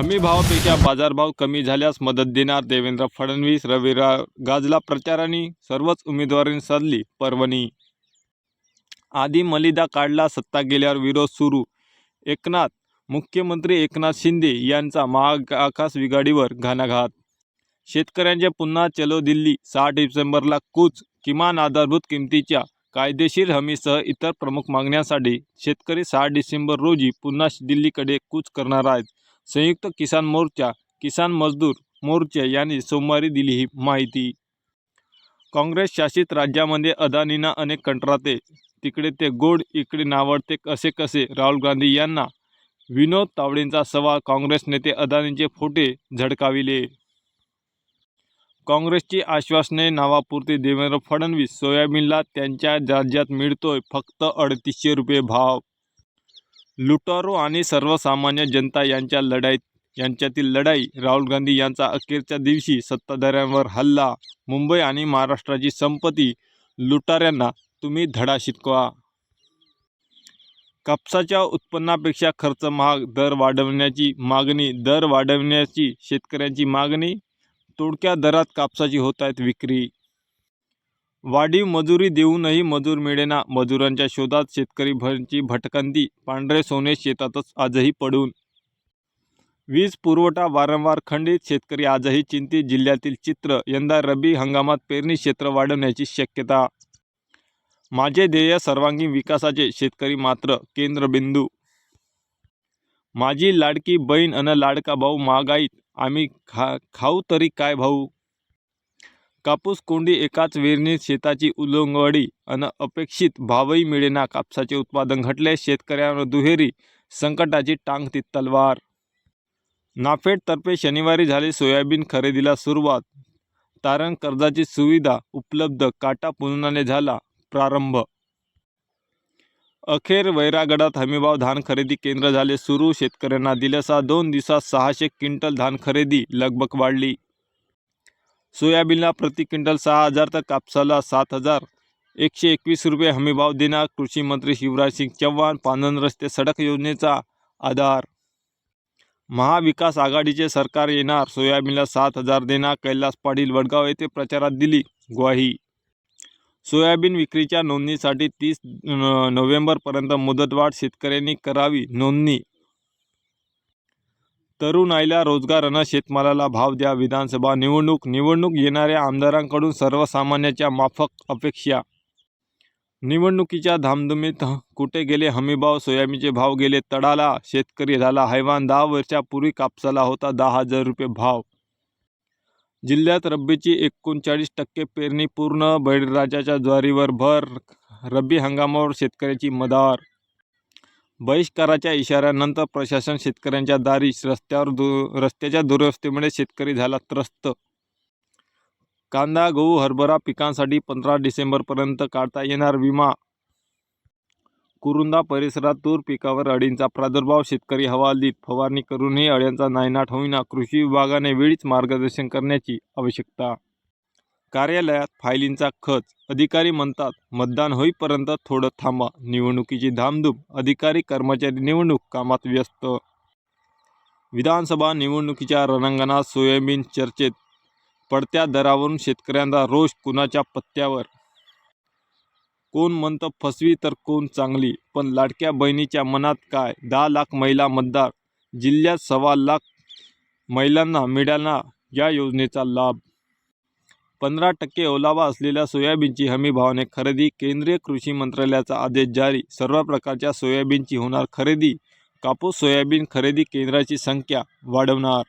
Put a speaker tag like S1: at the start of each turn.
S1: हमीभावापेक्षा बाजारभाव कमी झाल्यास मदत देणार देवेंद्र फडणवीस. रविरा गाजला प्रचाराने सर्वच उमेदवारांनी साधली पर्वणी. आधी मलिदा काढला सत्ता गेल्यावर विरोध सुरू. एकनाथ मुख्यमंत्री एकनाथ शिंदे यांचा महाआकाश विघाडीवर घाणाघात. शेतकऱ्यांचे पुन्हा चलो दिल्ली सहा डिसेंबरला कूच किमान आधारभूत किमतीच्या कायदेशीर हमीसह इतर प्रमुख मागण्यांसाठी शेतकरी सहा डिसेंबर रोजी पुन्हा दिल्लीकडे कूच करणार आहेत. संयुक्त किसान मोर्चा किसान मजदूर मोर्चा यांनी सोमवारी दिली ही माहिती. काँग्रेस शासित राज्यामध्ये अदानींना अनेक कंत्राते तिकडे ते गोड इकडे नावडते कसे कसे राहुल गांधी यांना विनोद तावडेंचा सवाल काँग्रेस नेते अदानींचे फोटे झडकाविले काँग्रेसची आश्वासने नावापुरते देवेंद्र फडणवीस सोयाबीनला त्यांच्या राज्यात मिळतोय फक्त अडतीसशे रुपये भाव. लुटारो आणि सर्वसामान्य जनता यांच्या लढाईत यांच्यातील लढाई राहुल गांधी यांचा अखेरच्या दिवशी सत्ताधाऱ्यांवर हल्ला मुंबई आणि महाराष्ट्राची संपत्ती लुटाऱ्यांना तुम्ही धडा शिकवा. कापसाच्या उत्पन्नापेक्षा खर्च महाग दर वाढवण्याची मागणी दर वाढवण्याची शेतकऱ्यांची मागणी तोडक्या दरात कापसाची होत आहेत विक्री. वाढीव मजुरी देऊनही मजूर मिळेना. मजुरांच्या शोधात शेतकरी भरची भटकंती. पांढरे सोने शेतातच आजही पडून. वीज पुरवठा वारंवार खंडित. शेतकरी आजही चिंतित. जिल्ह्यातील चित्र यंदा रब्बी हंगामात पेरणी क्षेत्र वाढवण्याची शक्यता. माझे ध्येय सर्वांगीण विकासाचे. शेतकरी मात्र केंद्रबिंदू. माझी लाडकी बहीण अन लाडका भाऊ महागाईत. आम्ही खा खाऊ तरी काय भाऊ? कापूस कोंडी एकाच वेरणीत शेताची उलंगवाडी अन अपेक्षित भावही मिळेना कापसाचे उत्पादन घटले शेतकऱ्यांवर दुहेरी संकटाची टांग ती तलवार. नाफेडतर्फे शनिवारी झाली सोयाबीन खरेदीला सुरुवात. तारण कर्जाची सुविधा उपलब्ध काटा पुन्हाने झाला प्रारंभ. अखेर वैरागडात हमीभाव धान खरेदी केंद्र झाले सुरू. शेतकऱ्यांना दिल्यासा दोन दिवसात सहाशे क्विंटल धान खरेदी लगबग वाढली. सोयाबीनला प्रति क्विंटल सहा हजार तर कापसाला सात हजार. एकशे एकवीस रुपये हमीभाव देणार कृषी मंत्री शिवराज सिंग चव्हाण पानन रस्ते सडक योजनेचा आधार. महाविकास आघाडीचे सरकार येणार सोयाबीनला सात हजार देणार कैलास पाटील वडगाव येथे प्रचारात दिली ग्वाही. सोयाबीन विक्रीच्या नोंदणीसाठी तीस नोव्हेंबरपर्यंत मुदतवाढ शेतकऱ्यांनी करावी नोंदणी. तरुणाईला रोजगारानं शेतमालाला भाव द्या. विधानसभा निवडणूक निवडणूक येणाऱ्या आमदारांकडून सर्वसामान्याच्या माफक अपेक्षा. निवडणुकीच्या धामधुमीत कुठे गेले? हमीभाव सोयाबीनचे भाव गेले तडाला. शेतकरी झाला हैवान. दहा वर्षापूर्वी कापसाला होता दहा हजार रुपये भाव. जिल्ह्यात रब्बीची एकोणचाळीस टक्के पेरणी पूर्ण. बळीराजाच्या ज्वारीवर भर. रब्बी हंगामावर शेतकऱ्याची मदार बहिष्काराच्या इशाऱ्यानंतर प्रशासन शेतकऱ्यांच्या दारी रस्त्यावर दु रस्त्याच्या दुरवस्थेमुळे शेतकरी झाला त्रस्त. कांदा गहू हरभरा पिकांसाठी पंधरा डिसेंबरपर्यंत काढता येणार विमा. कुरुंदा परिसरात तूर पिकावर अळींचा प्रादुर्भाव शेतकरी हवालदिल फवारणी करूनही अळ्यांचा नायनाट होईना कृषी विभागाने वेळीच मार्गदर्शन करण्याची आवश्यकता कार्यालयात फायलींचा खच. अधिकारी म्हणतात मतदान होईपर्यंत थोडं थांबा. निवडणुकीची धामधूम. अधिकारी कर्मचारी निवडणूक कामात व्यस्त. विधानसभा निवडणुकीच्या रणांगणात सोयाबीन चर्चेत पडत्या दरावरून शेतकऱ्यांचा रोष कुणाच्या पत्त्यावर? कोण म्हणतं फसवी तर कोण चांगली? पण लाडक्या बहिणीच्या मनात काय? दहा लाख महिला मतदार. जिल्ह्यात सव्वा लाख महिलांना मिळाला या योजनेचा लाभ. पंधरा टक्के ओलावा असलेल्या सोयाबीनची हमीभावाने खरेदी केंद्रीय कृषी मंत्रालयाचा आदेश जारी सर्व प्रकारच्या सोयाबीनची होणार खरेदी कापूस सोयाबीन खरेदी केंद्राची संख्या वाढवणार.